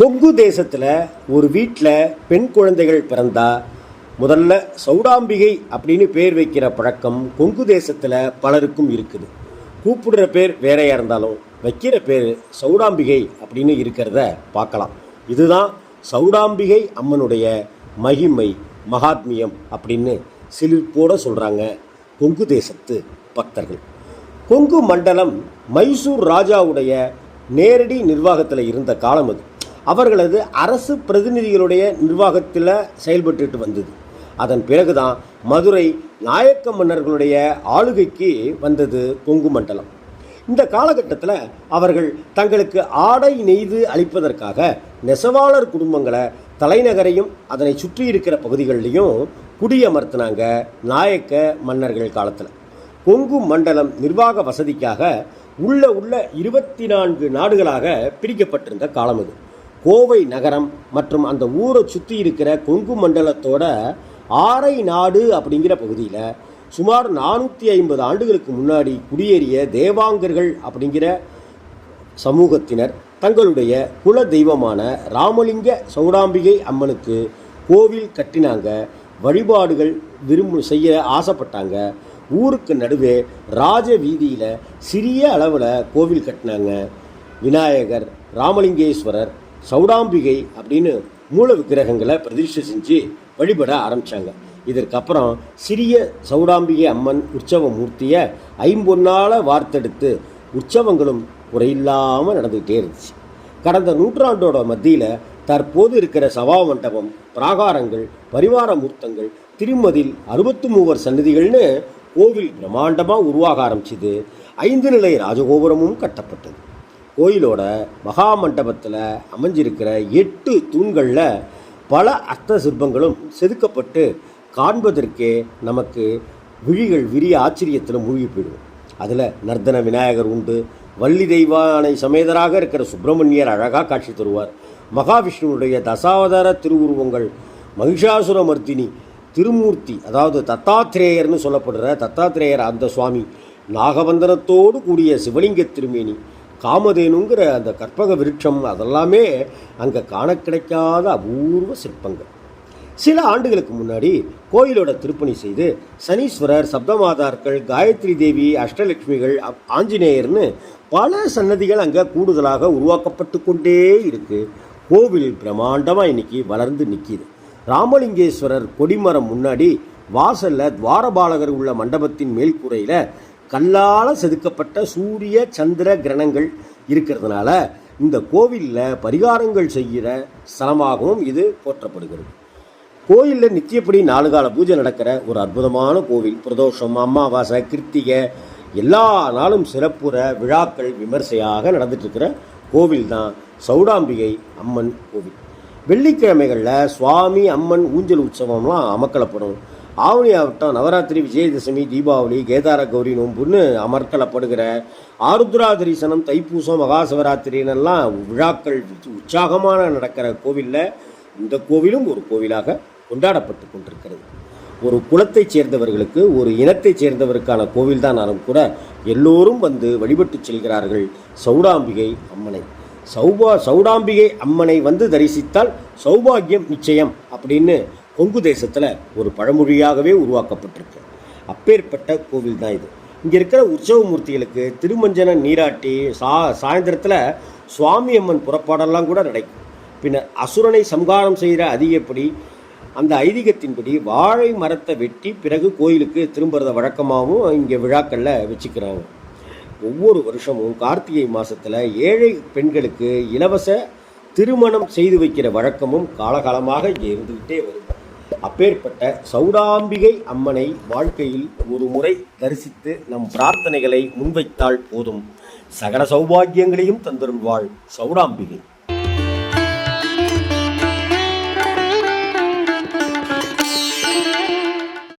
கொங்கு தேசத்தில் ஒரு வீட்டில் பெண் குழந்தைகள் பிறந்தா முதல்ல சௌடாம்பிகை அப்படின்னு பேர் வைக்கிற பழக்கம் கொங்கு தேசத்தில் பலருக்கும் இருக்குது. கூப்பிடுற பேர் வேறையாக இருந்தாலும் வைக்கிற பேர் சௌடாம்பிகை அப்படின்னு இருக்கிறத பார்க்கலாம். இதுதான் சௌடாம்பிகை அம்மனுடைய மகிமை மகாத்மியம் அப்படின்னு சிலிர்ப்போட சொல்கிறாங்க கொங்கு தேசத்து பக்தர்கள். கொங்கு மண்டலம் மைசூர் ராஜாவுடைய நேரடி நிர்வாகத்தில் இருந்த காலம் அது. அவர்களது அரசு பிரதிநிதிகளுடைய நிர்வாகத்தில் செயல்பட்டுட்டு வந்தது. அதன் பிறகுதான் மதுரை நாயக்க மன்னர்களுடைய ஆளுகைக்கு வந்தது கொங்கு மண்டலம். இந்த காலகட்டத்தில் அவர்கள் தங்களுக்கு ஆடை நெய்து அளிப்பதற்காக நெசவாளர் குடும்பங்களை தலைநகரையும் அதனை சுற்றி இருக்கிற பகுதிகளிலையும் குடியமர்த்தினாங்க நாயக்க மன்னர்கள் காலத்தில். கொங்கு மண்டலம் நிர்வாக வசதிக்காக உள்ள உள்ள இருபத்தி நான்கு நாடுகளாக பிரிக்கப்பட்டிருந்த காலம் இது கோவை நகரம் மற்றும் அந்த ஊரை சுற்றி இருக்கிற கொங்கு மண்டலத்தோட ஆரை நாடு அப்படிங்கிற பகுதியில் சுமார் நானூற்றி ஐம்பது ஆண்டுகளுக்கு முன்னாடி குடியேறிய தேவாங்கர்கள் அப்படிங்கிற சமூகத்தினர் தங்களுடைய குல தெய்வமான ராமலிங்க சௌடாம்பிகை அம்மனுக்கு கோவில் கட்டினாங்க. வழிபாடுகள் விரும்ப செய்ய ஆசைப்பட்டாங்க. ஊருக்கு நடுவே ராஜ வீதியில் சிறிய அளவில் கோவில் கட்டினாங்க. விநாயகர் ராமலிங்கேஸ்வரர் சௌடாம்பிகை அப்படின்னு மூல விக்கிரகங்களை பிரதிஷ்டை செஞ்சு வழிபட ஆரம்பித்தாங்க இதற்கப்புறம் சிறிய சௌடாம்பிகை அம்மன் உற்சவ மூர்த்தியை ஐம்பொன்னால் வார்த்தெடுத்து உற்சவங்களும் குறையில்லாமல் நடந்துக்கிட்டே இருந்துச்சு. கடந்த நூற்றாண்டோட மத்தியில் தற்போது இருக்கிற சபா மண்டபம் பிராகாரங்கள் பரிவார மூர்த்தங்கள் திருமதில் அறுபத்து மூவர் சன்னதிகள்னு கோவில் பிரம்மாண்டமாக உருவாக ஆரம்பிச்சுது. ஐந்து நிலை ராஜகோபுரமும் கட்டப்பட்டது. கோயிலோட மகா மண்டபத்தில் அமைஞ்சிருக்கிற எட்டு தூண்களில் பல அர்த்த சிற்பங்களும் செதுக்கப்பட்டு காண்பதற்கே நமக்கு விழிகள் விரிய ஆச்சரியத்தில் மூழ்கி போயிடும் அதில் நர்தன விநாயகர் உண்டு வள்ளி தெய்வானை சமேதராக இருக்கிற சுப்பிரமணியர் அழகாக காட்சி தருவார். மகாவிஷ்ணுவுடைய தசாவதார திருவுருவங்கள் மகிஷாசுரமர்த்தினி திருமூர்த்தி அதாவது தத்தாத்திரேயர்னு சொல்லப்படுற தத்தாத்திரேயர் அந்த சுவாமி நாகபந்தனத்தோடு கூடிய சிவலிங்க திருமேனி காமதேனுங்கிற அந்த கற்பக விருட்சம் அதெல்லாமே அங்கே காண கிடைக்காத அபூர்வ சிற்பங்கள். சில ஆண்டுகளுக்கு முன்னாடி கோயிலோட திருப்பணி செய்து சனீஸ்வரர் சப்தமாதார்கள் காயத்ரி தேவி அஷ்டலட்சுமிகள் அப்- ஆஞ்சநேயர்னு பல சன்னதிகள் அங்கே கூடுதலாக உருவாக்கப்பட்டு கொண்டே இருக்குது கோவில் பிரம்மாண்டமாக இன்னைக்கு வளர்ந்து நிற்கிது ராமலிங்கேஸ்வரர் கொடிமரம் முன்னாடி வாசலில் துவாரபாலகர் உள்ள மண்டபத்தின் மேல்கூரையில் கல்லால் செதுக்கப்பட்ட சூரிய சந்திர கிரணங்கள் இருக்கிறதுனால இந்த கோவிலில் பரிகாரங்கள் செய்கிற ஸ்தலமாகவும் இது போற்றப்படுகிறது. கோயிலில் நித்தியப்படி நாலு கால பூஜை நடக்கிற ஒரு அற்புதமான கோவில். பிரதோஷம் அமாவாசை கிருத்திகை எல்லா நாளும் சிறப்புற விழாக்கள் விமர்சையாக நடந்துட்டுருக்கிற கோவில் தான் சௌடாம்பிகை அம்மன் கோவில். வெள்ளிக்கிழமைகளில் சுவாமி அம்மன் ஊஞ்சல் உற்சவம்லாம் அமக்கலப்படும். ஆவணி ஆவட்டம் நவராத்திரி விஜயதசமி தீபாவளி கேதார கௌரி நோன்புன்னு அமர்த்தலப்படுகிற ஆருத்ரா தரிசனம் தைப்பூசம் மகா சிவராத்திரின்னெல்லாம் விழாக்கள் உற்சாகமான நடக்கிற கோவிலில் இந்த கோவிலும் ஒரு கோவிலாக கொண்டாடப்பட்டு கொண்டிருக்கிறது. ஒரு குலத்தைச் சேர்ந்தவர்களுக்கு ஒரு இனத்தைச் சேர்ந்தவருக்கான கோவில் தான் கூட எல்லோரும் வந்து வழிபட்டு செல்கிறார்கள் சௌடாம்பிகை அம்மனை. சௌபா சௌடாம்பிகை அம்மனை வந்து தரிசித்தால் சௌபாகியம் நிச்சயம் அப்படின்னு கொங்கு தேசத்தில் ஒரு பழமொழியாகவே உருவாக்கப்பட்டிருக்கு. அப்பேற்பட்ட கோவில் தான் இது. இங்கே இருக்கிற உற்சவ மூர்த்திகளுக்கு திருமஞ்சன நீராட்டி சா சாயந்தரத்தில் சுவாமி அம்மன் புறப்பாடெல்லாம் கூட நடக்கும். பின்னர் அசுரனை சம்காரம் செய்கிற அதிகப்படி அந்த ஐதீகத்தின்படி வாழை மரத்தை வெட்டி பிறகு கோயிலுக்கு திரும்புறத வழக்கமாகவும் இங்கே விழாக்களில் வச்சுக்கிறாங்க. ஒவ்வொரு வருஷமும் கார்த்திகை மாதத்தில் ஏழை பெண்களுக்கு இலவச திருமணம் செய்து வைக்கிற வழக்கமும் காலகாலமாக இங்கே இருந்துக்கிட்டே வருது. அப்பேற்பட்ட சௌடாம்பிகை அம்மனை வாழ்க்கையில் ஒரு முறை தரிசித்து நம் பிரார்த்தனைகளை முன்வைத்தால் போதும். சகல சௌபாகியங்களையும் தந்திருவாள் சௌடாம்பிகை.